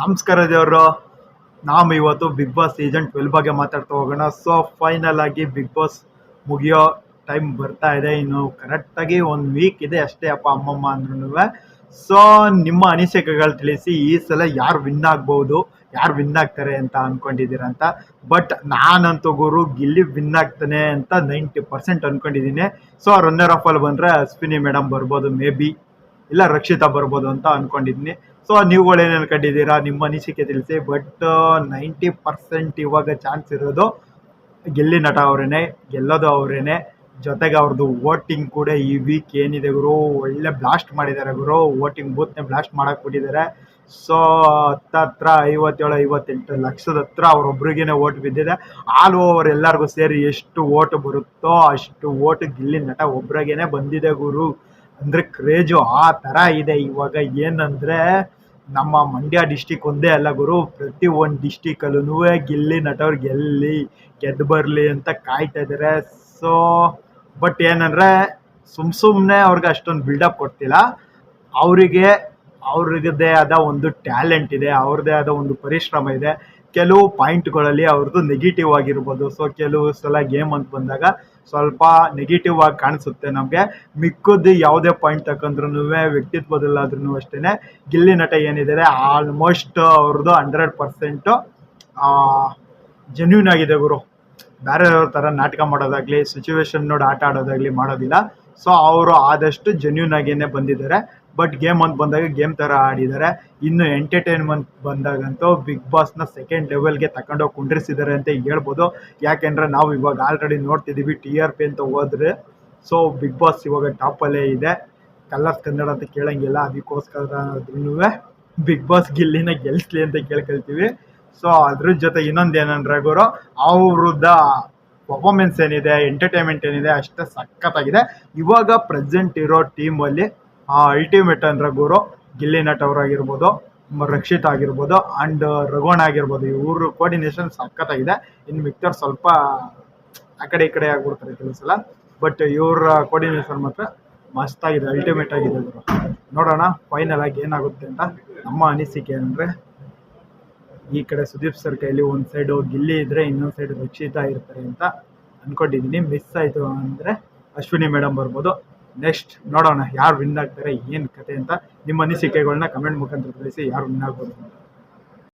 ನಮಸ್ಕಾರ ದೇವರು ನಾವು ಇವತ್ತು ಬಿಗ್ ಬಾಸ್ ಸೀಸನ್ ಟ್ವೆಲ್ ಬಗ್ಗೆ ಮಾತಾಡ್ತಾ ಹೋಗೋಣ. ಸೊ ಫೈನಲ್ ಆಗಿ ಬಿಗ್ ಬಾಸ್ ಮುಗಿಯೋ ಟೈಮ್ ಬರ್ತಾ ಇದೆ. ಇನ್ನು ಕರೆಕ್ಟಾಗಿ ಒಂದು ವೀಕ್ ಇದೆ ಅಷ್ಟೇ ಅಪ್ಪ, ಅಮ್ಮಮ್ಮ ಅಂದ್ರೂ ಸೊ ನಿಮ್ಮ ಅನಿಸಿಕೆಗಳು ತಿಳಿಸಿ ಈ ಸಲ ಯಾರು ವಿನ್ ಆಗ್ಬೋದು, ಯಾರು ವಿನ್ ಆಗ್ತಾರೆ ಅಂತ ಅನ್ಕೊಂಡಿದ್ದೀರಾ ಅಂತ. ಬಟ್ ನಾನಂತೂ ಗುರು ಗಿಲ್ಲಿ ವಿನ್ ಆಗ್ತಾನೆ ಅಂತ ನೈಂಟಿ ಪರ್ಸೆಂಟ್ ಅನ್ಕೊಂಡಿದ್ದೀನಿ. ಸೊ ರನ್ನರ್ ಆಫ್ ಅಲ್ಲಿ ಬಂದರೆ ಅಶ್ವಿನಿ ಮೇಡಮ್ ಬರ್ಬೋದು ಮೇ ಬಿ ಇಲ್ಲ ರಕ್ಷಿತಾ ಬರ್ಬೋದು ಅಂತ ಅನ್ಕೊಂಡಿದ್ದೀನಿ ಸೊ ನೀವುಗಳು ಏನು ಅನ್ಕೊಂಡಿದ್ದೀರಾ ನಿಮ್ಮ ಅನಿಸಿಕೆ ತಿಳಿಸಿ. ಬಟ್ ನೈಂಟಿ ಪರ್ಸೆಂಟ್ ಇವಾಗ ಚಾನ್ಸ್ ಇರೋದು ಗೆಲ್ಲಿ ನಟ ಅವರೇನೆ, ಗೆಲ್ಲೋದು ಅವರೇನೆ. ಜೊತೆಗೆ ಅವ್ರದ್ದು ವೋಟಿಂಗ್ ಕೂಡ ಈ ವೀಕ್ ಏನಿದೆ ಗುರು? ಒಳ್ಳೆ ಬ್ಲಾಸ್ಟ್ ಮಾಡಿದ್ದಾರೆ ಗುರು. ವೋಟಿಂಗ್ ಬೂತ್ನೇ ಬ್ಲಾಸ್ಟ್ ಮಾಡಕ್ ಬಿಟ್ಟಿದ್ದಾರೆ ಸೊ ಹತ್ತತ್ರ ಐವತ್ತೇಳು, ಐವತ್ತೆಂಟು ಲಕ್ಷದ ಹತ್ರ ಅವ್ರೊಬ್ರಿಗೇನೆ ಓಟ್ ಬಿದ್ದಿದೆ. ಆಲ್ ಓವರ್ ಎಲ್ಲರಿಗೂ ಸೇರಿ ಎಷ್ಟು ಓಟ್ ಬರುತ್ತೋ ಅಷ್ಟು ಓಟ್ ಗಿಲ್ಲಿ ನಟ ಒಬ್ರಿಗೇನೆ ಬಂದಿದೆ ಗುರು. ಅಂದ್ರೆ ಕ್ರೇಜು ಆ ಥರ ಇದೆ ಇವಾಗ ಏನಂದ್ರೆ ನಮ್ಮ ಮಂಡ್ಯ ಡಿಸ್ಟಿಕ್ ಒಂದೇ ಅಲ್ಲ ಗುರು. ಪ್ರತಿ ಒಂದು ಡಿಸ್ಟಿಕಲ್ಲೂ ಗಿಲ್ಲಿ ನಟವ್ರು ಗೆಲ್ಲಿ, ಗೆದ್ದು ಬರಲಿ ಅಂತ ಕಾಯ್ತಾ ಇದ್ದಾರೆ ಸೊ ಬಟ್ ಏನಂದ್ರೆ ಸುಮ್ ಸುಮ್ಮನೆ ಅವ್ರಿಗೆ ಅಷ್ಟೊಂದು ಬಿಲ್ಡಪ್ ಕೊಡ್ತಿಲ್ಲ. ಅವರಿಗೆ, ಅವ್ರದ್ದೇ ಆದ ಒಂದು ಟ್ಯಾಲೆಂಟ್ ಇದೆ, ಅವ್ರದ್ದೇ ಆದ ಒಂದು ಪರಿಶ್ರಮ ಇದೆ. ಕೆಲವು ಪಾಯಿಂಟ್ಗಳಲ್ಲಿ ಅವ್ರದ್ದು ನೆಗೆಟಿವ್ ಆಗಿರ್ಬೋದು. ಸೊ ಕೆಲವು ಸಲ ಗೇಮ್ ಅಂತ ಬಂದಾಗ ಸ್ವಲ್ಪ ನೆಗೆಟಿವ್ ಆಗಿ ಕಾಣಿಸುತ್ತೆ ನಮಗೆ. ಮಿಕ್ಕದ್ದು ಯಾವುದೇ ಪಾಯಿಂಟ್ ತಗೊಂಡ್ರು ವ್ಯಕ್ತಿತ್ವದಲ್ಲಾದ್ರೂ ಅಷ್ಟೇ ಗಿಲ್ಲಿ ನಟ ಏನಿದ್ದಾರೆ ಆಲ್ಮೋಸ್ಟ್ ಅವ್ರದ್ದು ಹಂಡ್ರೆಡ್ ಪರ್ಸೆಂಟು ಜೆನ್ಯೂನ್ ಆಗಿದೆ ಗುರು. ಬೇರೆಯವ್ರ ಥರ ನಾಟಕ ಮಾಡೋದಾಗ್ಲಿ ಸಿಚುವೇಶನ್ ನೋಡಿ ಆಟ ಆಡೋದಾಗಲಿ ಮಾಡೋದಿಲ್ಲ. ಸೊ ಅವರು ಆದಷ್ಟು ಜೆನ್ಯೂನ್ ಆಗಿಯೇ ಬಂದಿದ್ದಾರೆ. ಬಟ್ ಗೇಮ್ ಅಂತ ಬಂದಾಗ ಗೇಮ್ ಥರ ಆಡಿದ್ದಾರೆ ಇನ್ನು ಎಂಟರ್ಟೈನ್ಮೆಂಟ್ ಬಂದಾಗಂತೂ ಬಿಗ್ ಬಾಸ್ನ ಸೆಕೆಂಡ್ ಲೆವೆಲ್ಗೆ ತಗೊಂಡೋಗಿ ಕುಂಡ್ರಿಸಿದ್ದಾರೆ ಅಂತ ಹೇಳ್ಬೋದು. ಯಾಕೆಂದರೆ ನಾವು ಇವಾಗ ಆಲ್ರೆಡಿ ನೋಡ್ತಿದ್ದೀವಿ ಟಿ ಆರ್ ಪಿ ಅಂತ ಹೋದ್ರೆ. ಸೊ ಬಿಗ್ ಬಾಸ್ ಇವಾಗ ಟಾಪಲ್ಲೇ ಇದೆ. ಕಲರ್ಸ್ ಕನ್ನಡ ಅಂತ ಕೇಳಂಗಿಲ್ಲ. ಅದಕ್ಕೋಸ್ಕರ ಬಿಗ್ ಬಾಸ್ ಗಿಲ್ಲಿನ ಗೆಲ್ಸ್ಲಿ ಅಂತ ಕೇಳ್ಕೊಳ್ತೀವಿ. ಸೊ ಅದ್ರ ಜೊತೆ ಇನ್ನೊಂದು ಏನಂದ್ರೆ ಗುರು ಅವ್ರದ್ದ ಪರ್ಫಾರ್ಮೆನ್ಸ್ ಏನಿದೆ ಎಂಟರ್ಟೈನ್ಮೆಂಟ್ ಏನಿದೆ ಅಷ್ಟೇ ಸಖತ್ತಾಗಿದೆ. ಇವಾಗ ಪ್ರೆಸೆಂಟ್ ಇರೋ ಟೀಮಲ್ಲಿ ಅಲ್ಟಿಮೇಟ್ ಅಂದ್ರೆ ಗುರು ಗಿಲ್ಲಿ ನಟ್ ಅವರಾಗಿರ್ಬೋದು ರಕ್ಷಿತ್ ಆಗಿರ್ಬೋದು ಆ್ಯಂಡ್ ರಘೋಣ ಆಗಿರ್ಬೋದು. ಇವರು ಕೋರ್ಡಿನೇಷನ್ ಸಖತ್ತಾಗಿದೆ. ಇನ್ನು ಮಿಕ್ತರ್ ಸ್ವಲ್ಪ ಆ ಕಡೆ ಈ ಕಡೆ ಆಗ್ಬಿಡ್ತಾರೆ ಕೆಲವು ಬಟ್ ಇವ್ರ ಕೋರ್ಡಿನೇಷನ್ ಮಾತ್ರ ಮಸ್ತಾಗಿದೆ ಅಲ್ಟಿಮೇಟ್ ಆಗಿದೆ ಗುರು. ನೋಡೋಣ ಫೈನಲ್ ಆಗಿ ಏನಾಗುತ್ತೆ ಅಂತ ನಮ್ಮ ಅನಿಸಿಕೆ ಅಂದರೆ ಈ ಕಡೆ ಸುದೀಪ್ ಸರ್ ಕೈಲಿ ಒಂದು ಸೈಡು ಗಿಲ್ಲಿ ಇದ್ರೆ ಇನ್ನೊಂದು ಸೈಡ್ ರಕ್ಷಿತಾ ಇರ್ತಾರೆ ಅಂತ ಅಂದ್ಕೊಂಡಿದ್ದೀನಿ ಮಿಸ್ ಆಯಿತು ಅಂದರೆ ಅಶ್ವಿನಿ ಮೇಡಮ್ ಬರ್ಬೋದು. ನೆಕ್ಸ್ಟ್ ನೋಡೋಣ ಯಾರು ವಿನ್ ಆಗ್ತಾರೆ, ಏನು ಕತೆ ಅಂತ ನಿಮ್ಮ ಅನಿಸಿಕೆಗಳನ್ನ ಕಮೆಂಟ್ ಮುಖಾಂತರ ತಿಳಿಸಿ ಯಾರು ವಿನ್ ಆಗ್ಬೋದು.